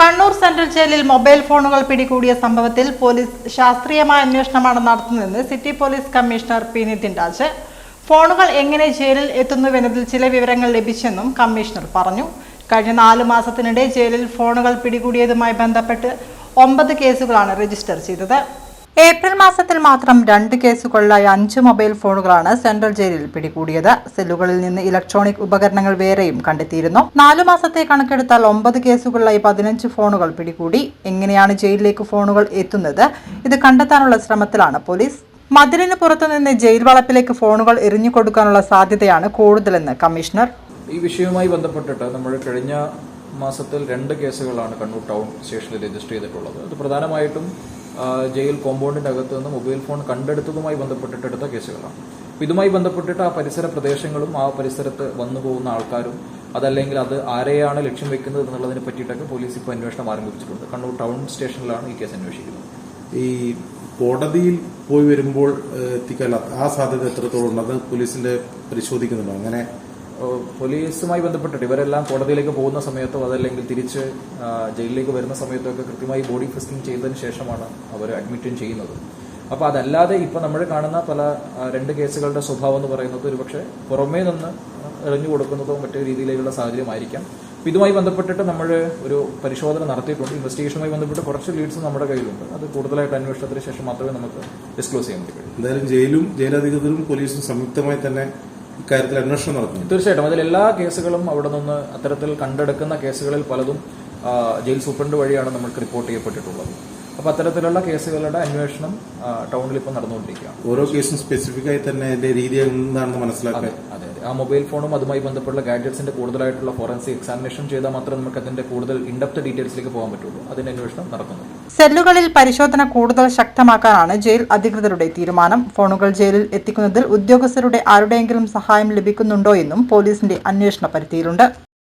Kannur central ജയിലിൽ mobile ഫോണുകൾ പിടികൂടിയ സംഭവത്തിൽ പോലീസ് ശാസ്ത്രീയമായ അന്വേഷണമാണ് നടത്തുന്നതെന്ന് city police commissioner P Nitin Raj. ഫോണുകൾ എങ്ങനെ ജയിലിൽ എത്തുന്നുവെന്നതിൽ ചില വിവരങ്ങൾ ലഭിച്ചെന്നും കമ്മീഷണർ പറഞ്ഞു. കഴിഞ്ഞ നാലു മാസത്തിനിടെ ജയിലിൽ ഫോണുകൾ പിടികൂടിയതുമായി ബന്ധപ്പെട്ട് ഒമ്പത് കേസുകളാണ് രജിസ്റ്റർ ചെയ്തത്. ഏപ്രിൽ മാസത്തിൽ മാത്രം രണ്ട് കേസുകളിലായി അഞ്ച് മൊബൈൽ ഫോണുകളാണ് സെൻട്രൽ ജയിലിൽ പിടികൂടിയത്. സെല്ലുകളിൽ നിന്ന് ഇലക്ട്രോണിക് ഉപകരണങ്ങൾ വേറെയും കണ്ടെത്തിയിരുന്നു. നാലു മാസത്തെ കണക്കെടുത്താൽ ഒമ്പത് കേസുകളിലായി പതിനഞ്ച് ഫോണുകൾ പിടികൂടി. എങ്ങനെയാണ് ജയിലിലേക്ക് ഫോണുകൾ എത്തുന്നത്? ഇത് കണ്ടെത്താനുള്ള ശ്രമത്തിലാണ് പോലീസ്. മതിലിന് പുറത്തുനിന്ന് ജയിൽ വളപ്പിലേക്ക് ഫോണുകൾ എറിഞ്ഞു കൊടുക്കാനുള്ള സാധ്യതയാണ് കൂടുതലെന്ന് കമ്മീഷണർ. ഈ വിഷയവുമായി ബന്ധപ്പെട്ടിട്ട് നമ്മൾ കഴിഞ്ഞ മാസത്തിൽ രണ്ട് കേസുകളാണ് കണ്ണൂർ ടൗൺ സ്റ്റേഷനിൽ രജിസ്റ്റർ ചെയ്തിട്ടുള്ളത്. അത് പ്രധാനമായിട്ടും ജയിൽ കോമ്പൗണ്ടിന്റെ അകത്ത് നിന്ന് മൊബൈൽ ഫോൺ കണ്ടെടുത്തതുമായി ബന്ധപ്പെട്ടിട്ട് എടുത്ത കേസുകളാണ്. അപ്പൊ ഇതുമായി ബന്ധപ്പെട്ടിട്ട് ആ പരിസര പ്രദേശങ്ങളും ആ പരിസരത്ത് വന്നു പോകുന്ന ആൾക്കാരും അതല്ലെങ്കിൽ അത് ആരെയാണ് ലക്ഷ്യം വെക്കുന്നത് എന്നുള്ളതിനെ പറ്റിയിട്ടൊക്കെ പോലീസ് ഇപ്പോൾ അന്വേഷണം ആരംഭിച്ചിട്ടുണ്ട്. കണ്ണൂർ ടൗൺ സ്റ്റേഷനിലാണ് ഈ കേസ് അന്വേഷിക്കുന്നത്. ഈ കോടതിയിൽ പോയി വരുമ്പോൾ എത്തിക്കല്ല ആ സാധ്യത എത്രത്തോളം ഉണ്ട് അത് പോലീസിന്റെ പരിശോധിക്കുന്നുണ്ടോ? അങ്ങനെ പോലീസുമായി ബന്ധപ്പെട്ടിട്ട് ഇവരെല്ലാം കോടതിയിലേക്ക് പോകുന്ന സമയത്തോ അതല്ലെങ്കിൽ തിരിച്ച് ജയിലിലേക്ക് വരുന്ന സമയത്തോ ഒക്കെ കൃത്യമായി ബോഡി ഫിസ്റ്റിംഗ് ചെയ്തതിന് ശേഷമാണ് അവർ അഡ്മിറ്റും ചെയ്യുന്നത്. അപ്പോൾ അതല്ലാതെ ഇപ്പൊ നമ്മൾ കാണുന്ന പല രണ്ട് കേസുകളുടെ സ്വഭാവം എന്ന് പറയുന്നത് ഒരുപക്ഷെ പുറമേ നിന്ന് എറിഞ്ഞു കൊടുക്കുന്നതോ മറ്റു രീതിയിലുള്ള സാഹചര്യമായിരിക്കാം. ഇതുമായി ബന്ധപ്പെട്ടിട്ട് നമ്മൾ ഒരു പരിശോധന നടത്തിയിട്ടുണ്ട്. ഇൻവെസ്റ്റിഗേഷനുമായി ബന്ധപ്പെട്ട് കുറച്ച് ലീഡ്സ് നമ്മുടെ കയ്യിലുണ്ട്. അത് കൂടുതലായിട്ട് അന്വേഷണത്തിന് ശേഷം മാത്രമേ നമുക്ക് ഡിസ്ക്ലോസ് ചെയ്യാൻ പറ്റൂ. എന്തായാലും ജയിലും ജയിലധികൃതരും പോലീസും സംയുക്തമായി തന്നെ ഇക്കാര്യത്തിൽ അന്വേഷണം നടത്തുന്നു തീർച്ചയായിട്ടും. അതിൽ എല്ലാ കേസുകളും അവിടെ നിന്ന് അത്തരത്തിൽ കണ്ടെടുക്കുന്ന കേസുകളിൽ പലതും ജയിൽ സൂപ്രണ്ട് വഴിയാണ് നമ്മൾക്ക് റിപ്പോർട്ട് ചെയ്യപ്പെട്ടിട്ടുള്ളത്. അപ്പൊ അത്തരത്തിലുള്ള കേസുകളുടെ അന്വേഷണം ടൗണിൽ ഇപ്പൊ നടന്നുകൊണ്ടിരിക്കുകയാണ്. ഓരോ കേസും സ്പെസിഫിക് ആയി തന്നെ അതിന്റെ രീതി എന്താണെന്ന് മനസ്സിലാക്കാൻ. ആ മൊബൈൽ ഫോണും അതുമായി ബന്ധപ്പെട്ട ഗാഡ്ജറ്റ്സിന്റെ കൂടുതലായിട്ടുള്ള ഫോറൻസിക് എക്സാമിനേഷൻ ചെയ്താൽ മാത്രമേ നമുക്ക് അതിന്റെ കൂടുതൽ ഇൻഡപ്ത് ഡീറ്റെയിൽസിലേക്ക് പോകാൻ പറ്റുള്ളൂ. അതിന്റെ അന്വേഷണം നടക്കുന്നു. സെല്ലുകളിൽ പരിശോധന കൂടുതൽ ശക്തമാക്കാനാണ് ജയിൽ അധികൃതരുടെ തീരുമാനം. ഫോണുകൾ ജയിലിൽ എത്തിക്കുന്നതിൽ ഉദ്യോഗസ്ഥരുടെ ആരുടെയെങ്കിലും സഹായം ലഭിക്കുന്നുണ്ടോ എന്നും പോലീസിന്റെ അന്വേഷണ പരിധിയിലുണ്ട്.